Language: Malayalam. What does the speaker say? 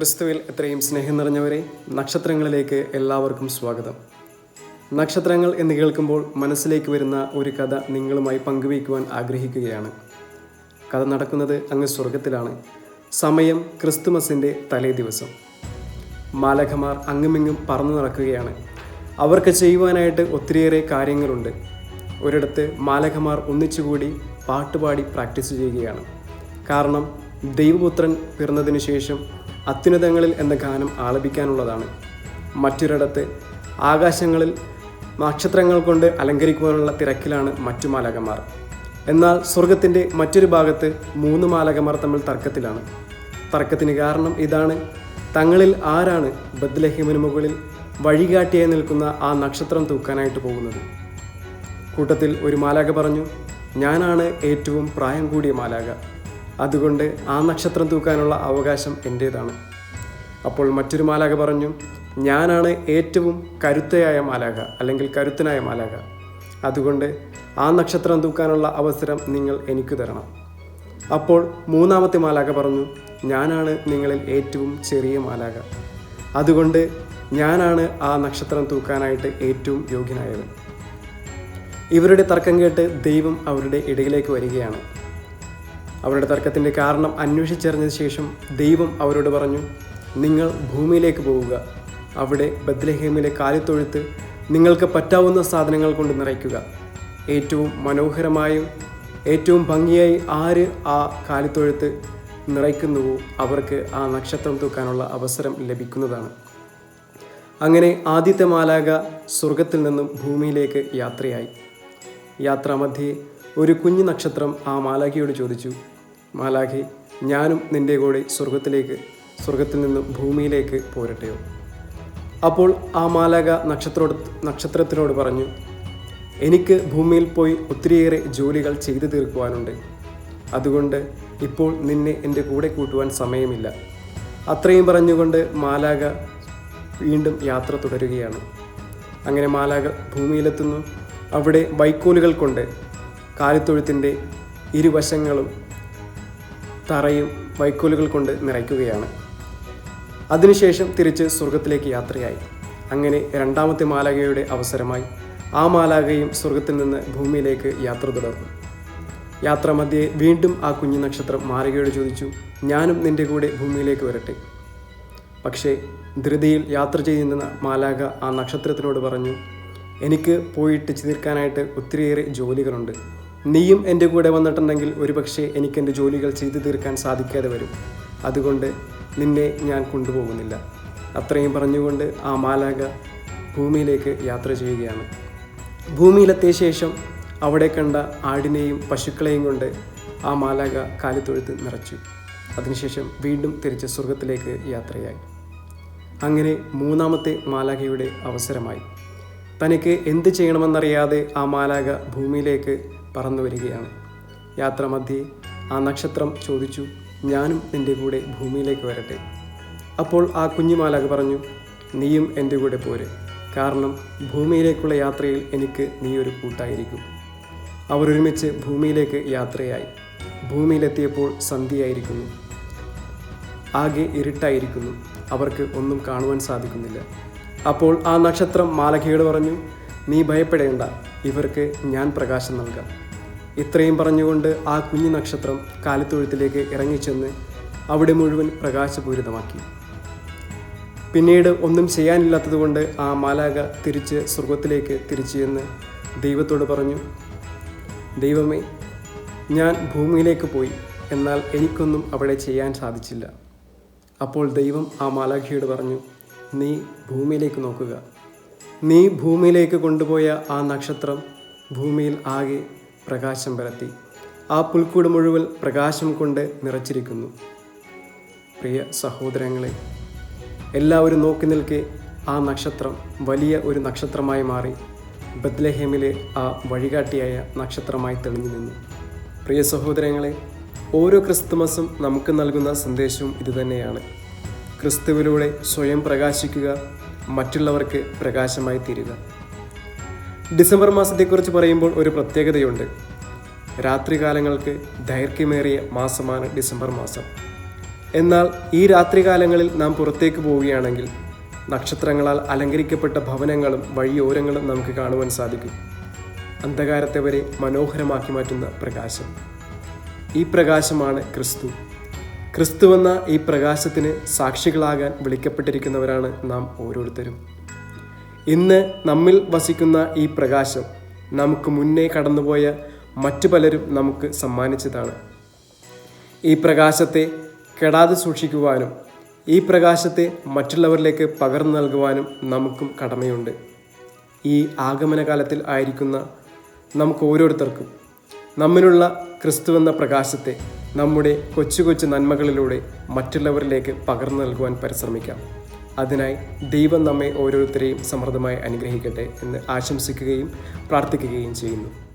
ക്രിസ്തുവിൽ എത്രയും സ്നേഹം നിറഞ്ഞവരെ നക്ഷത്രങ്ങളിലേക്ക് എല്ലാവർക്കും സ്വാഗതം. നക്ഷത്രങ്ങൾ എന്ന് കേൾക്കുമ്പോൾ മനസ്സിലേക്ക് വരുന്ന ഒരു കഥ നിങ്ങളുമായി പങ്കുവയ്ക്കുവാൻ ആഗ്രഹിക്കുകയാണ്. കഥ നടക്കുന്നത് അങ്ങ് സ്വർഗത്തിലാണ്. സമയം ക്രിസ്തുമസിന്റെ തലേ ദിവസം. മാലകമാർ അങ്ങുമിങ്ങും പറന്നു നടക്കുകയാണ്. അവർക്ക് ചെയ്യുവാനായിട്ട് ഒത്തിരിയേറെ കാര്യങ്ങളുണ്ട്. ഒരിടത്ത് മാലകമാർ ഒന്നിച്ചുകൂടി പാട്ടുപാടി പ്രാക്ടീസ് ചെയ്യുകയാണ്. കാരണം ദൈവപുത്രൻ പിറന്നതിന് ശേഷം അത്യുന്നതങ്ങളിൽ എന്ന ഗാനം ആലപിക്കാനുള്ളതാണ്. മറ്റൊരിടത്ത് ആകാശങ്ങളിൽ നക്ഷത്രങ്ങൾ കൊണ്ട് അലങ്കരിക്കുവാനുള്ള തിരക്കിലാണ് മറ്റു മാലകമാർ എന്നാൽ സ്വർഗത്തിന്റെ മറ്റൊരു ഭാഗത്ത് മൂന്ന് മാലകമാർ തമ്മിൽ തർക്കത്തിലാണ്. തർക്കത്തിന് കാരണം ഇതാണ്. തങ്ങളിൽ ആരാണ് ബദ്ലഹിമിന് മുകളിൽ വഴികാട്ടിയായി നിൽക്കുന്ന ആ നക്ഷത്രം തൂക്കാനായിട്ട് പോകുന്നത്? കൂട്ടത്തിൽ ഒരു മാലാക പറഞ്ഞു ഞാനാണ് ഏറ്റവും പ്രായം കൂടിയ മാലാക അതുകൊണ്ട് ആ നക്ഷത്രം തൂക്കാനുള്ള അവകാശം എന്റേതാണ് അപ്പോൾ മറ്റൊരു മാലാക പറഞ്ഞു ഞാനാണ് ഏറ്റവും കരുത്തയായ മാലാക അല്ലെങ്കിൽ കരുത്തനായ മാലാക അതുകൊണ്ട് ആ നക്ഷത്രം തൂക്കാനുള്ള അവസരം നിങ്ങൾ എനിക്ക് തരണം. അപ്പോൾ മൂന്നാമത്തെ മാലാക പറഞ്ഞു ഞാനാണ് നിങ്ങളിൽ ഏറ്റവും ചെറിയ മാലാക അതുകൊണ്ട് ഞാനാണ് ആ നക്ഷത്രം തൂക്കാനായിട്ട് ഏറ്റവും യോഗ്യനായത് ഇവരുടെ തർക്കം കേട്ട് ദൈവം അവരുടെ ഇടയിലേക്ക് വരികയാണ്. അവരുടെ തർക്കത്തിന്റെ കാരണം അന്വേഷിച്ചറിഞ്ഞ ശേഷം ദൈവം അവരോട് പറഞ്ഞു നിങ്ങൾ ഭൂമിയിലേക്ക് പോവുക. അവിടെ ബദ്ലഹേമിലെ കാലിത്തൊഴുത്ത് നിങ്ങൾക്ക് പറ്റാവുന്ന സാധനങ്ങൾ കൊണ്ട് നിറയ്ക്കുക. ഏറ്റവും മനോഹരമായും ഏറ്റവും ഭംഗിയായി ആര് ആ കാലിത്തൊഴുത്ത് നിറയ്ക്കുന്നുവോ അവർക്ക് ആ നക്ഷത്രം തൂക്കാനുള്ള അവസരം ലഭിക്കുന്നതാണ്. അങ്ങനെ ആദ്യത്തെ മാലാക സ്വർഗത്തിൽ നിന്നും ഭൂമിയിലേക്ക് യാത്രയായി. യാത്രാമധ്യേ ഒരു കുഞ്ഞു നക്ഷത്രം ആ മാലാഖിയോട് ചോദിച്ചു മാലാഖി ഞാനും നിന്റെ കൂടെ സ്വർഗത്തിലേക്ക് സ്വർഗത്തിൽ നിന്നും ഭൂമിയിലേക്ക് പോരട്ടെയോ? അപ്പോൾ ആ മാലാക നക്ഷത്രോട് നക്ഷത്രത്തിനോട് പറഞ്ഞു എനിക്ക് ഭൂമിയിൽ പോയി ഒത്തിരിയേറെ ജോലികൾ ചെയ്തു തീർക്കുവാനുണ്ട്. അതുകൊണ്ട് ഇപ്പോൾ നിന്നെ എന്റെ കൂടെ കൂട്ടുവാൻ സമയമില്ല. അത്രയും പറഞ്ഞുകൊണ്ട് മാലാക വീണ്ടും യാത്ര തുടരുകയാണ്. അങ്ങനെ മാലാക ഭൂമിയിലെത്തുന്നു. അവിടെ വൈക്കോലുകൾ കൊണ്ട് കാലിത്തൊഴുത്തിന്റെ ഇരുവശങ്ങളും തറയും വൈക്കോലുകൾ കൊണ്ട് നിറയ്ക്കുകയാണ്. അതിനുശേഷം തിരിച്ച് സ്വർഗത്തിലേക്ക് യാത്രയായി. അങ്ങനെ രണ്ടാമത്തെ മാലാകയുടെ അവസരമായി ആ മാലാകയും സ്വർഗത്തിൽ നിന്ന് ഭൂമിയിലേക്ക് യാത്ര തുടർന്നു. യാത്രാമധ്യേ വീണ്ടും ആ കുഞ്ഞു നക്ഷത്രം മാലികയോട് ചോദിച്ചു ഞാനും നിന്റെ കൂടെ ഭൂമിയിലേക്ക് വരട്ടെ. പക്ഷേ ധൃതിയിൽ യാത്ര ചെയ്യുന്ന മാലാക ആ നക്ഷത്രത്തിനോട് പറഞ്ഞു എനിക്ക് പോയിട്ട് ചിതിർക്കാനായിട്ട് ഒത്തിരിയേറെ ജോലികളുണ്ട്. നീയും എന്റെ കൂടെ വന്നിട്ടുണ്ടെങ്കിൽ ഒരുപക്ഷെ എനിക്ക് എന്റെ ജോലികൾ ചെയ്തു തീർക്കാൻ സാധിക്കാതെ വരും. അതുകൊണ്ട് നിന്നെ ഞാൻ കൊണ്ടുപോകുന്നില്ല. അത്രയും പറഞ്ഞുകൊണ്ട് ആ മാലാക ഭൂമിയിലേക്ക് യാത്ര ചെയ്യുകയാണ്. ഭൂമിയിലെത്തിയ ശേഷം അവിടെ കണ്ട ആടിനെയും പശുക്കളെയും കൊണ്ട് ആ മാലാക കാലിത്തൊഴുത്ത് നിറച്ചു. അതിനുശേഷം വീണ്ടും തിരിച്ച് സ്വർഗത്തിലേക്ക് യാത്രയായി. അങ്ങനെ മൂന്നാമത്തെ മാലാഖയുടെ അവസരമായി. തനിക്ക് എന്ത് ചെയ്യണമെന്നറിയാതെ ആ മാലാക ഭൂമിയിലേക്ക് പറന്നു വരികയാണ് യാത്രാമധ്യേ ആ നക്ഷത്രം ചോദിച്ചു ഞാനും നിന്റെ കൂടെ ഭൂമിയിലേക്ക് വരട്ടെ. അപ്പോൾ ആ കുഞ്ഞു മാലാക പറഞ്ഞു നീയും എന്റെ കൂടെ പോരെ. കാരണം ഭൂമിയിലേക്കുള്ള യാത്രയിൽ എനിക്ക് നീ ഒരു കൂട്ടായിരിക്കും. അവരൊരുമിച്ച് ഭൂമിയിലേക്ക് യാത്രയായി. ഭൂമിയിലെത്തിയപ്പോൾ സന്ധ്യയായിരിക്കുന്നു. ആകെ ഇരുട്ടായിരിക്കുന്നു. അവർക്ക് ഒന്നും കാണുവാൻ സാധിക്കുന്നില്ല. അപ്പോൾ ആ നക്ഷത്രം മാലഖയോട് പറഞ്ഞു നീ ഭയപ്പെടേണ്ട. ഇവർക്ക് ഞാൻ പ്രകാശം നൽകാം. ഇത്രയും പറഞ്ഞുകൊണ്ട് ആ കുഞ്ഞു നക്ഷത്രം കാലിത്തൊഴുത്തിലേക്ക് ഇറങ്ങിച്ചെന്ന് അവിടെ മുഴുവൻ പ്രകാശപൂരിതമാക്കി. പിന്നീട് ഒന്നും ചെയ്യാനില്ലാത്തതുകൊണ്ട് ആ മാലാക തിരിച്ച് സ്വർഗത്തിലേക്ക് തിരിച്ചു എന്ന് ദൈവത്തോട് പറഞ്ഞു ദൈവമേ ഞാൻ ഭൂമിയിലേക്ക് പോയി എന്നാൽ എനിക്കൊന്നും അവിടെ ചെയ്യാൻ സാധിച്ചില്ല അപ്പോൾ ദൈവം ആ മാലാഖിയോട് പറഞ്ഞു നീ ഭൂമിയിലേക്ക് നോക്കുക. നീ ഭൂമിയിലേക്ക് കൊണ്ടുപോയ ആ നക്ഷത്രം ഭൂമിയിൽ ആകെ പ്രകാശം പരത്തി. ആ പുൽക്കൂട് മുഴുവൻ പ്രകാശം കൊണ്ട് നിറച്ചിരിക്കുന്നു. പ്രിയ സഹോദരങ്ങളെ എല്ലാവരും നോക്കി നിൽക്കെ ആ നക്ഷത്രം വലിയ ഒരു നക്ഷത്രമായി മാറി. ബദ്ലഹേമിലെ ആ വഴികാട്ടിയായ നക്ഷത്രമായി തെളിഞ്ഞു നിന്നു. പ്രിയ സഹോദരങ്ങളെ ഓരോ ക്രിസ്തുമസും നമുക്ക് നൽകുന്ന സന്ദേശവും ഇതുതന്നെയാണ് ക്രിസ്തുവിലൂടെ സ്വയം പ്രകാശിക്കുക മറ്റുള്ളവർക്ക് പ്രകാശമായി തീരുക. ഡിസംബർ മാസത്തെക്കുറിച്ച് പറയുമ്പോൾ ഒരു പ്രത്യേകതയുണ്ട്. രാത്രികാലങ്ങൾക്ക് ദൈർഘ്യമേറിയ മാസമാണ് ഡിസംബർ മാസം. എന്നാൽ ഈ രാത്രികാലങ്ങളിൽ നാം പുറത്തേക്ക് പോവുകയാണെങ്കിൽ നക്ഷത്രങ്ങളാൽ അലങ്കരിക്കപ്പെട്ട ഭവനങ്ങളും വഴിയോരങ്ങളും നമുക്ക് കാണുവാൻ സാധിക്കും. അന്ധകാരത്തെ വരെ മനോഹരമാക്കി മാറ്റുന്ന പ്രകാശം. ഈ പ്രകാശമാണ് ക്രിസ്തു. ക്രിസ്തുവെന്ന ഈ പ്രകാശത്തിന് സാക്ഷികളാകാൻ വിളിക്കപ്പെട്ടിരിക്കുന്നവരാണ് നാം ഓരോരുത്തരും. ഇന്ന് നമ്മിൽ വസിക്കുന്ന ഈ പ്രകാശം നമുക്ക് മുന്നേ കടന്നുപോയ മറ്റു പലരും നമുക്ക് സമ്മാനിച്ചതാണ്. ഈ പ്രകാശത്തെ കെടാതെ സൂക്ഷിക്കുവാനും ഈ പ്രകാശത്തെ മറ്റുള്ളവരിലേക്ക് പകർന്നു നൽകുവാനും നമുക്കും കടമയുണ്ട്. ഈ ആഗമനകാലത്തിൽ ആയിരിക്കുന്ന നമുക്ക് ഓരോരുത്തർക്കും നമ്മിലുള്ള ക്രിസ്തുവെന്ന പ്രകാശത്തെ നമ്മുടെ കൊച്ചു കൊച്ചു നന്മകളിലൂടെ മറ്റുള്ളവരിലേക്ക് പകർന്നു നൽകുവാൻ പരിശ്രമിക്കാം. അതിനായി ദൈവം നമ്മെ ഓരോരുത്തരെയും സമൃദ്ധമായി അനുഗ്രഹിക്കട്ടെ എന്ന് ആശംസിക്കുകയും പ്രാർത്ഥിക്കുകയും ചെയ്യുന്നു.